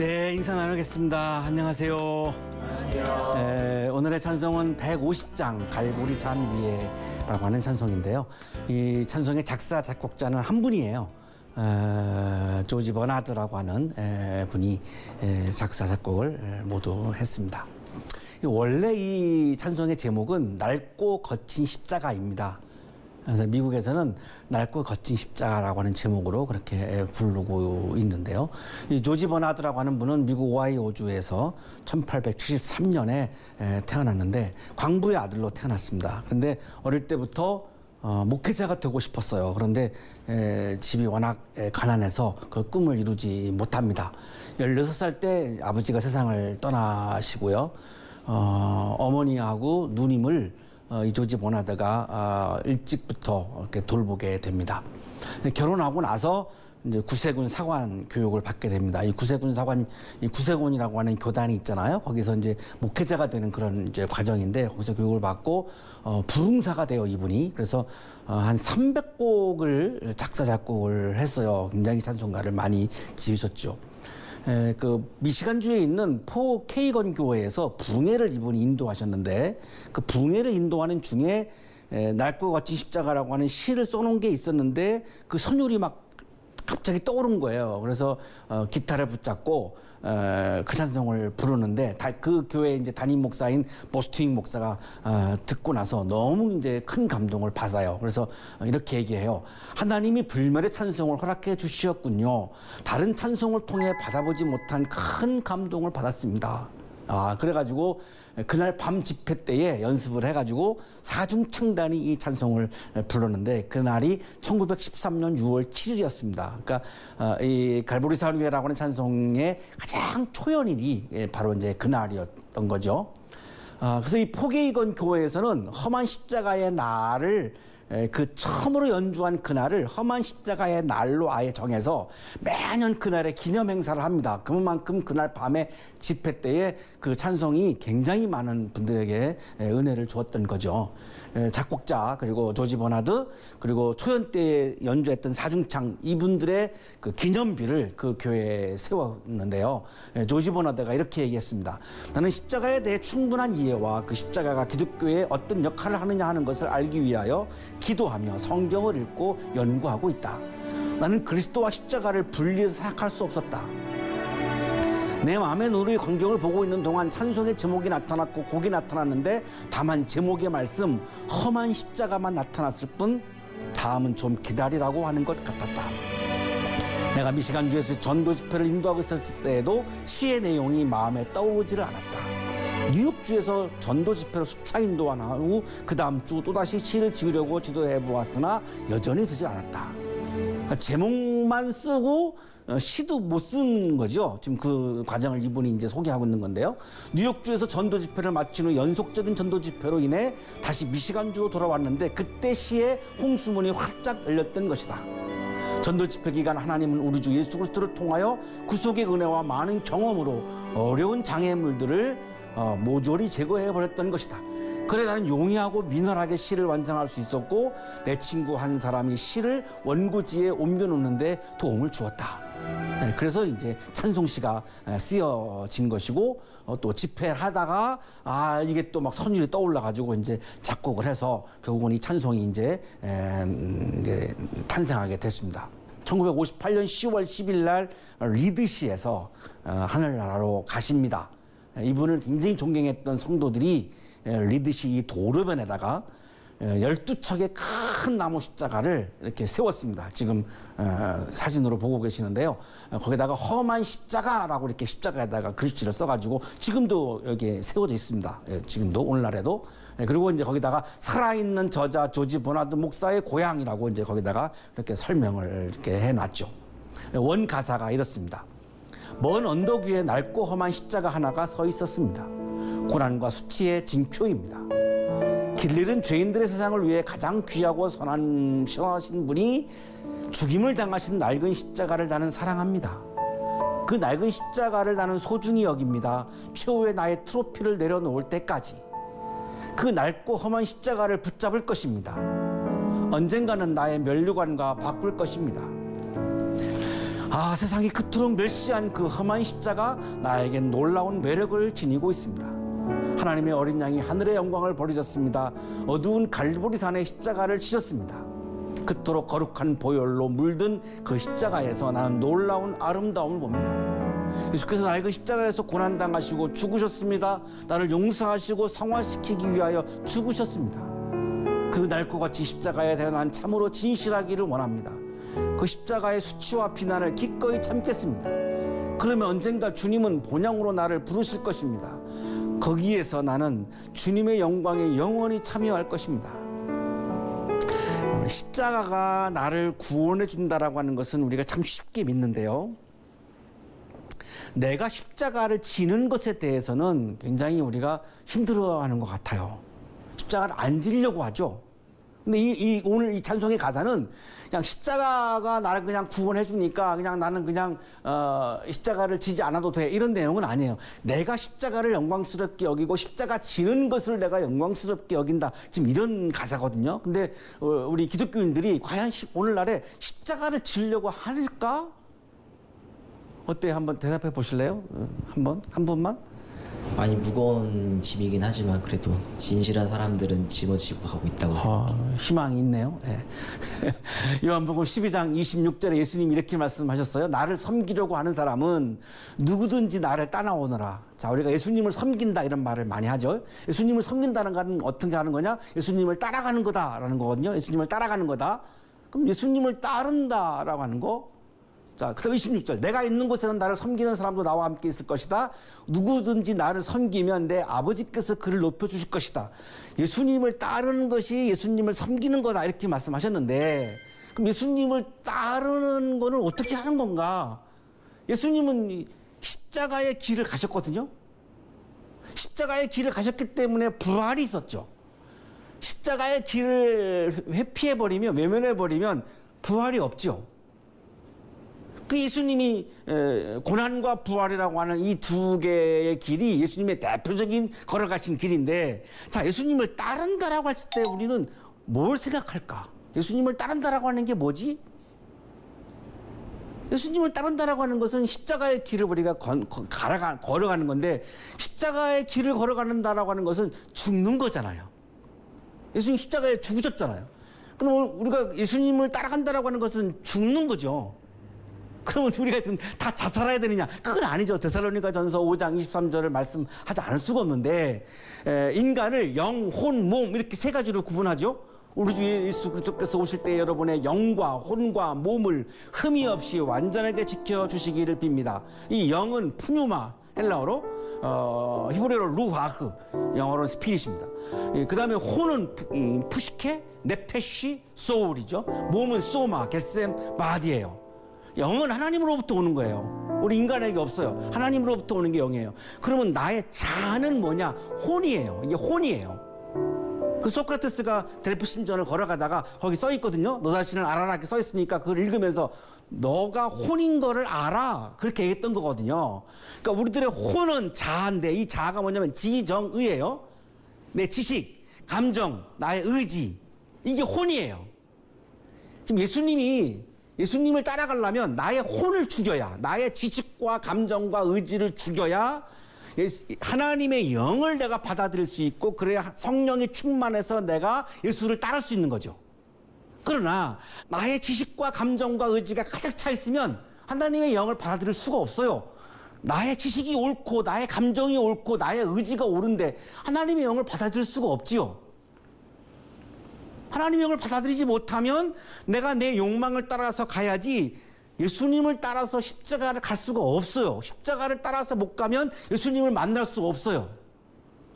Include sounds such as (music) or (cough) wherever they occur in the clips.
네, 인사 나누겠습니다. 안녕하세요. 안녕하세요. 오늘의 찬송은 150장 갈보리 산 위에라고 하는 찬송인데요. 이 찬송의 작사 작곡자는 한 분이에요. 에, 조지 버나드라고 하는 에, 분이 에, 작사 작곡을 에, 모두 했습니다. 이 원래 이 찬송의 제목은 낡고 거친 십자가입니다. 그래서 미국에서는 낡고 거친 십자가라고 하는 제목으로 그렇게 부르고 있는데요. 이 조지 버나드라고 하는 분은 미국 오하이오주에서 1873년에 태어났는데 광부의 아들로 태어났습니다. 그런데 어릴 때부터 어, 목회자가 되고 싶었어요. 그런데 에, 집이 워낙 에, 가난해서 그 꿈을 이루지 못합니다. 16살 때 아버지가 세상을 떠나시고요. 어, 어머니하고 누님을 어, 이 조지 보나드가 어, 일찍부터 이렇게 돌보게 됩니다. 결혼하고 나서 이제 구세군 사관 교육을 받게 됩니다. 이 구세군 사관, 이 구세군이라고 하는 교단이 있잖아요. 거기서 이제 목회자가 되는 그런 이제 과정인데 거기서 교육을 받고 어, 부흥사가 돼요 이분이. 그래서 어, 한 300곡을 작사 작곡을 했어요. 굉장히 찬송가를 많이 지으셨죠. 에, 그 미시간주에 있는 포 케이건 교회에서 붕해를 이분이 인도하셨는데 그 붕해를 인도하는 중에 에, 낡고 거친 십자가라고 하는 시를 써놓은 게 있었는데 그 선율이 막 갑자기 떠오른 거예요. 그래서 어, 기타를 붙잡고 어, 그 찬송을 부르는데 다, 그 교회 이제 담임 목사인 보스트윙 목사가 어, 듣고 나서 너무 이제 큰 감동을 받아요. 그래서 어, 이렇게 얘기해요. 하나님이 불멸의 찬송을 허락해 주시었군요. 다른 찬송을 통해 받아보지 못한 큰 감동을 받았습니다. 아, 그래가지고 그날 밤 집회 때에 연습을 해가지고 사중창단이 이 찬송을 불렀는데 그날이 1913년 6월 7일이었습니다. 그러니까 어, 이 갈보리산위에라고 하는 찬송의 가장 초연일이 예, 바로 이제 그날이었던 거죠. 아, 그래서 이 포게이건 교회에서는 험한 십자가의 날을 에, 그 처음으로 연주한 그날을 험한 십자가의 날로 아예 정해서 매년 그날에 기념 행사를 합니다. 그만큼 그날 밤에 집회 때에 그 찬송이 굉장히 많은 분들에게 에, 은혜를 주었던 거죠. 에, 작곡자 그리고 조지 버나드 그리고 초연 때 연주했던 사중창 이분들의 그 기념비를 그 교회에 세웠는데요. 에, 조지 버나드가 이렇게 얘기했습니다. 나는 십자가에 대해 충분한 이해와 그 십자가가 기독교에 어떤 역할을 하느냐 하는 것을 알기 위하여 기도하며 성경을 읽고 연구하고 있다. 나는 그리스도와 십자가를 분리해서 생각할 수 없었다. 내 마음의 누리의 광경을 보고 있는 동안 찬송의 제목이 나타났고 곡이 나타났는데 다만 제목의 말씀 험한 십자가만 나타났을 뿐 다음은 좀 기다리라고 하는 것 같았다. 내가 미시간주에서 전도 집회를 인도하고 있었을 때에도 시의 내용이 마음에 떠오르지를 않았다. 뉴욕주에서 전도 집회를 수차 인도한 후 그 다음 주 또다시 시를 지으려고 지도해 보았으나 여전히 되질 않았다. 제목만 쓰고 어, 시도 못 쓴 거죠. 지금 그 과정을 이분이 이제 소개하고 있는 건데요. 뉴욕주에서 전도 집회를 마친 후 연속적인 전도 집회로 인해 다시 미시간주로 돌아왔는데 그때 시의 홍수문이 활짝 열렸던 것이다. 전도 집회 기간 하나님은 우리 주 예수 그리스도를 통하여 구속의 은혜와 많은 경험으로 어려운 장애물들을 어, 모조리 제거해 버렸던 것이다. 그래 나는 용이하고 민원하게 시를 완성할 수 있었고 내 친구 한 사람이 시를 원고지에 옮겨 놓는데 도움을 주었다. 네, 그래서 이제 찬송시가 에, 쓰여진 것이고 어, 또 집회를 하다가 아 이게 또 막 선율이 떠올라 가지고 이제 작곡을 해서 결국은 이 찬송이 이제, 에, 음, 이제 탄생하게 됐습니다. 1958년 10월 10일 날 리드시에서 어, 하늘나라로 가십니다. 이분을 굉장히 존경했던 성도들이 에, 리드시 이 도로변에다가 에, 12척의 큰 나무 십자가를 이렇게 세웠습니다. 지금 어, 사진으로 보고 계시는데요. 어, 거기다가 험한 십자가라고 이렇게 십자가에다가 글씨를 써가지고 지금도 여기에 세워져 있습니다. 예, 지금도 오늘날에도 예, 그리고 이제 거기다가 살아있는 저자 조지 보나드 목사의 고향이라고 이제 거기다가 이렇게 설명을 이렇게 해놨죠. 예, 원 가사가 이렇습니다. 먼 언덕 위에 낡고 험한 십자가 하나가 서 있었습니다. 고난과 수치의 징표입니다. 길 잃은 죄인들의 세상을 위해 가장 귀하고 선한 선하신 분이 죽임을 당하신 낡은 십자가를 나는 사랑합니다. 그 낡은 십자가를 나는 소중히 여깁니다. 최후의 나의 트로피를 내려놓을 때까지. 그 낡고 험한 십자가를 붙잡을 것입니다. 언젠가는 나의 면류관과 바꿀 것입니다. 아 세상이 그토록 멸시한 그 험한 십자가 나에겐 놀라운 매력을 지니고 있습니다. 하나님의 어린 양이 하늘의 영광을 버리셨습니다. 어두운 갈보리산의 십자가를 지셨습니다. 그토록 거룩한 보혈로 물든 그 십자가에서 나는 놀라운 아름다움을 봅니다. 예수께서 나의 그 십자가에서 고난당하시고 죽으셨습니다. 나를 용서하시고 성화시키기 위하여 죽으셨습니다. 그 낡고 같이 십자가에 대한 난 참으로 진실하기를 원합니다. 그 십자가의 수치와 비난을 기꺼이 참겠습니다. 그러면 언젠가 주님은 본향으로 나를 부르실 것입니다. 거기에서 나는 주님의 영광에 영원히 참여할 것입니다. 십자가가 나를 구원해 준다라고 하는 것은 우리가 참 쉽게 믿는데요. 내가 십자가를 지는 것에 대해서는 굉장히 우리가 힘들어하는 것 같아요. 십자가를 안 지려고 하죠. 근데 이, 이 오늘 이 찬송의 가사는 그냥 십자가가 나를 그냥 구원해 주니까 그냥 나는 그냥 어, 십자가를 지지 않아도 돼 이런 내용은 아니에요. 내가 십자가를 영광스럽게 여기고 십자가 지는 것을 내가 영광스럽게 여긴다. 지금 이런 가사거든요. 근데 어, 우리 기독교인들이 과연 십- 오늘날에 십자가를 지려고 할까? 어때? 한번 대답해 보실래요? 어, 한번 한 분만. 많이 무거운 짐이긴 하지만 그래도 진실한 사람들은 짊어지고 가고 있다고. 아, 희망이 있네요. 예. (laughs) 요한복음 12장 26절에 예수님이 이렇게 말씀하셨어요. 나를 섬기려고 하는 사람은 누구든지 나를 따라오너라. 자, 우리가 예수님을 섬긴다 이런 말을 많이 하죠. 예수님을 섬긴다는 것은 어떻게 하는 거냐? 예수님을 따라가는 거다라는 거거든요. 예수님을 따라가는 거다. 그럼 예수님을 따른다라고 하는 거 자, 그 다음 26절. 내가 있는 곳에는 나를 섬기는 사람도 나와 함께 있을 것이다. 누구든지 나를 섬기면 내 아버지께서 그를 높여 주실 것이다. 예수님을 따르는 것이 예수님을 섬기는 거다. 이렇게 말씀하셨는데 그럼 예수님을 따르는 거는 어떻게 하는 건가? 예수님은 이 십자가의 길을 가셨거든요. 십자가의 길을 가셨기 때문에 부활이 있었죠. 십자가의 길을 회피해 버리면 외면해 버리면 부활이 없죠. 그 예수님이 에, 고난과 부활이라고 하는 이 두 개의 길이 예수님의 대표적인 걸어가신 길인데 자 예수님을 따른다라고 했을 때 우리는 뭘 생각할까? 예수님을 따른다라고 하는 게 뭐지? 예수님을 따른다라고 하는 것은 십자가의 길을 우리가 건, 건- 갈아가, 걸어가는 건데 십자가의 길을 걸어가는다라고 하는 것은 죽는 거잖아요. 예수님 십자가에 죽으셨잖아요. 그럼 우리가 예수님을 따라간다라고 하는 것은 죽는 거죠. 그러면 우리가 지금 다 자살해야 되느냐? 그건 아니죠. 데살로니가 전서 5장 23절을 말씀하지 않을 수가 없는데 에, 인간을 영, 혼, 몸 이렇게 세 가지로 구분하죠. 우리 주 예수 그리스도께서 오실 때 여러분의 영과 혼과 몸을 흠이 없이 완전하게 지켜 주시기를 빕니다. 이 영은 푸뉴마 헬라어로 어, 히브리어로 루하흐 영어로는 스피릿입니다. 그 다음에 혼은 푸, 음, 푸시케 네페쉬 소울이죠. 몸은 소마 게셈 바디예요. 영은 하나님으로부터 오는 거예요. 우리 인간에게 없어요. 하나님으로부터 오는 게 영이에요. 그러면 나의 자는 뭐냐? 혼이에요. 이게 혼이에요. 그 소크라테스가 델프 신전을 걸어가다가 거기 써 있거든요. 너 자신을 알아라 이렇게 써 있으니까 그걸 읽으면서 너가 혼인 거를 알아 그렇게 얘기했던 거거든요. 그러니까 우리들의 혼은 자아인데 이 자아가 뭐냐면 지정의예요. 내 지식, 감정, 나의 의지 이게 혼이에요. 지금 예수님이 예수님을 따라가려면 나의 혼을 죽여야 나의 지식과 감정과 의지를 죽여야 하나님의 영을 내가 받아들일 수 있고 그래야 성령이 충만해서 내가 예수를 따를 수 있는 거죠. 그러나 나의 지식과 감정과 의지가 가득 차 있으면 하나님의 영을 받아들일 수가 없어요. 나의 지식이 옳고 나의 감정이 옳고 나의 의지가 옳은데 하나님의 영을 받아들일 수가 없지요. 하나님의 영을 받아들이지 못하면 내가 내 욕망을 따라서 가야지 예수님을 따라서 십자가를 갈 수가 없어요. 십자가를 따라서 못 가면 예수님을 만날 수가 없어요.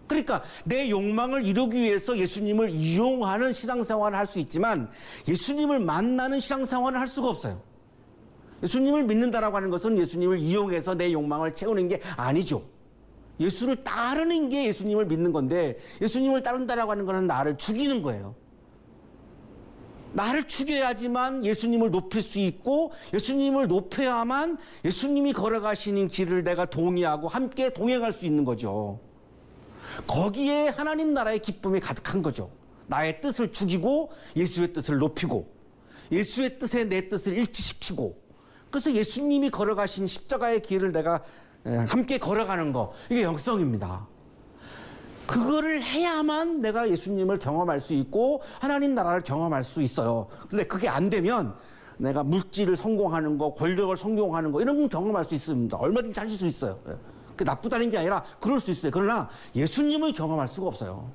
그러니까 내 욕망을 이루기 위해서 예수님을 이용하는 신앙생활을 할 수 있지만 예수님을 만나는 신앙생활을 할 수가 없어요. 예수님을 믿는다라고 하는 것은 예수님을 이용해서 내 욕망을 채우는 게 아니죠. 예수를 따르는 게 예수님을 믿는 건데 예수님을 따른다라고 하는 것은 나를 죽이는 거예요. 나를 죽여야지만 예수님을 높일 수 있고 예수님을 높여야만 예수님이 걸어가시는 길을 내가 동의하고 함께 동행할 수 있는 거죠. 거기에 하나님 나라의 기쁨이 가득한 거죠. 나의 뜻을 죽이고 예수의 뜻을 높이고 예수의 뜻에 내 뜻을 일치시키고 그래서 예수님이 걸어가신 십자가의 길을 내가 에, 함께 걸어가는 거 이게 영성입니다. 그거를 해야만 내가 예수님을 경험할 수 있고 하나님 나라를 경험할 수 있어요. 근데 그게 안 되면 내가 물질을 성공하는 거, 권력을 성공하는 거 이런 건 경험할 수 있습니다. 얼마든지 하실 수 있어요. 예. 그 나쁘다는 게 아니라 그럴 수 있어요. 그러나 예수님을 경험할 수가 없어요.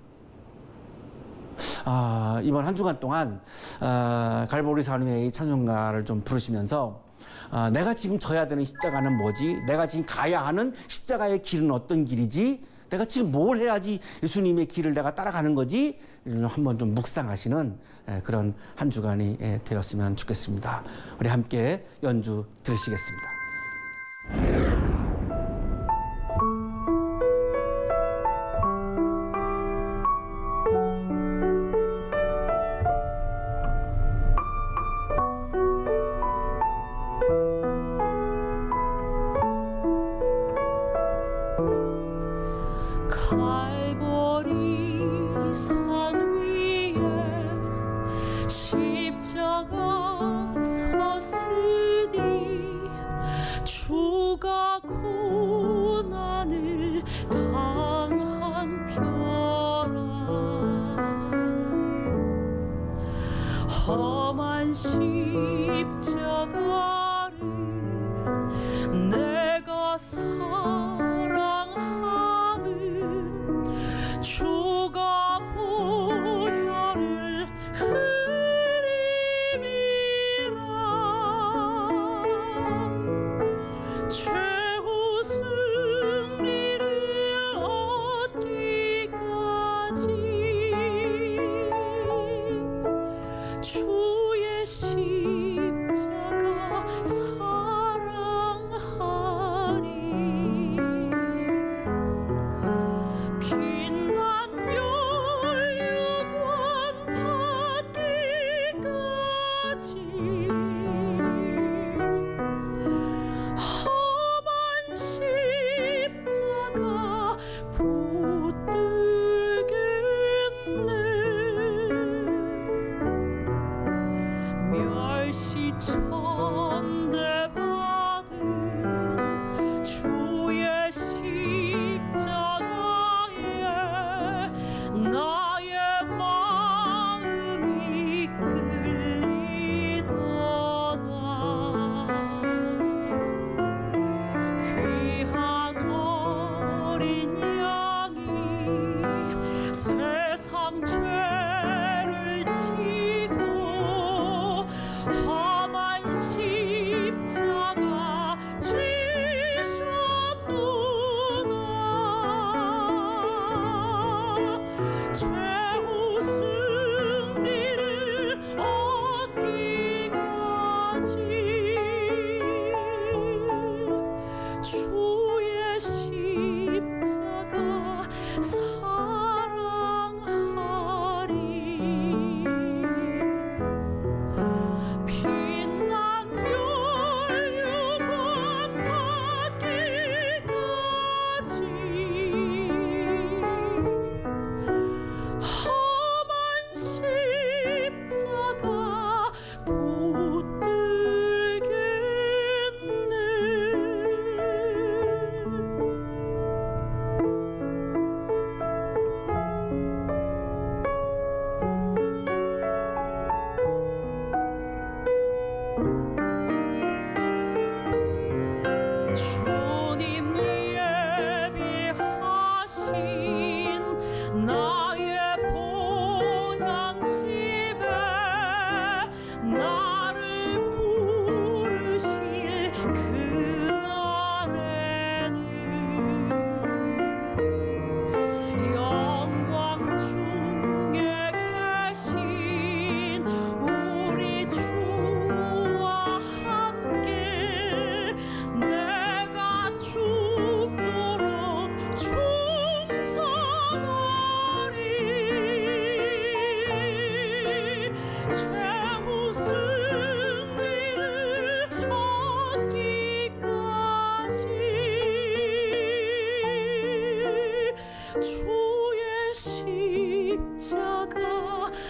아, 이번 한 주간 동안 아, 갈보리 산위의 찬송가를 좀 부르시면서 아, 내가 지금 져야 되는 십자가는 뭐지? 내가 지금 가야 하는 십자가의 길은 어떤 길이지? 내가 지금 뭘 해야지 예수님의 길을 내가 따라가는 거지? 한번 좀 묵상하시는 예, 그런 한 주간이 예, 되었으면 좋겠습니다. 우리 함께 연주 들으시겠습니다.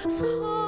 So